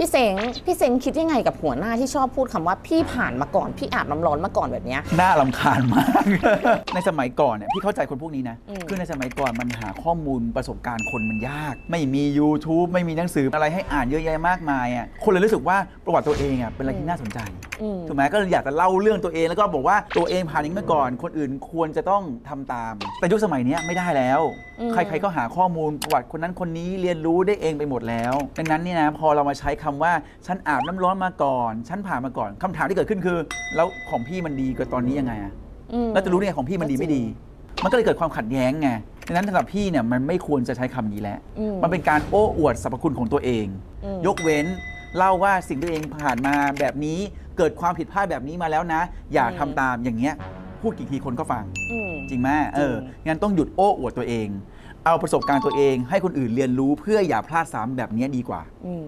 พี่เสงพี่เสงคิดยังไงกับหัวหน้าที่ชอบพูดคำว่าพี่ผ่านมาก่อนพี่อาบน้ำร้อนมาก่อนแบบเนี้ย น่าลำคาญมาก ในสมัยก่อนเนี่ยพี่เข้าใจคนพวกนี้นะ อืม คือในสมัยก่อนมันหาข้อมูลประสบการณ์คนมันยาก ไม่มี YouTube ไม่มีหนังสืออะไรให้อ่านเยอะแยะมากมายอะคนเลยรู้สึกว่าประวัติตัวเองอะเป็นอะไรที่น่าสนใจอืม ถูกไหมก็เลยอยากจะเล่าเรื่องตัวเองแล้วก็บอกว่าตัวเองผ่านอย่างนี้มาก่อน คนอื่นควรจะต้องทำตาม แต่ยุคสมัยเนี้ยไม่ได้แล้ว อืม ใครๆก็หาข้อมูลประวัติคนนั้นคนนี้เรียนรู้ได้เองไปหมดแล้วดังนั้นเนี่ยนะพอเรามาใช้คำว่าฉันอาบน้ำร้อนมาก่อน ฉันผ่านมาก่อนคำถามที่เกิดขึ้นคือ แล้วของพี่มันดีกว่าตอนนี้ยังไงอะอืมแล้วจะรู้ได้ไงของพี่มันดีไม่ดี มันก็เลยเกิดความขัดแย้งไงดังนั้นสำหรับพี่เนี่ยมันไม่ควรจะใช้คำนี้แล้วอืมันเป็นการโอ้อวดสรรพคุณของตัวเองอืมยกเว้นเล่าว่าสิ่งที่ตัวเองผ่านมาแบบนี้เกิดความผิดพลาดแบบนี้มาแล้วนะ อย่าทำตามอย่างเงี้ยพูดกี่ทีคนก็ฟังอืมจริงไหมเออจริงงั้นต้องหยุดโอ้อวดตัวเอง เอาประสบการณ์ตัวเองให้คนอื่นเรียนรู้เพื่ออย่าพลาดซ้ำแบบนี้ดีกว่าอืม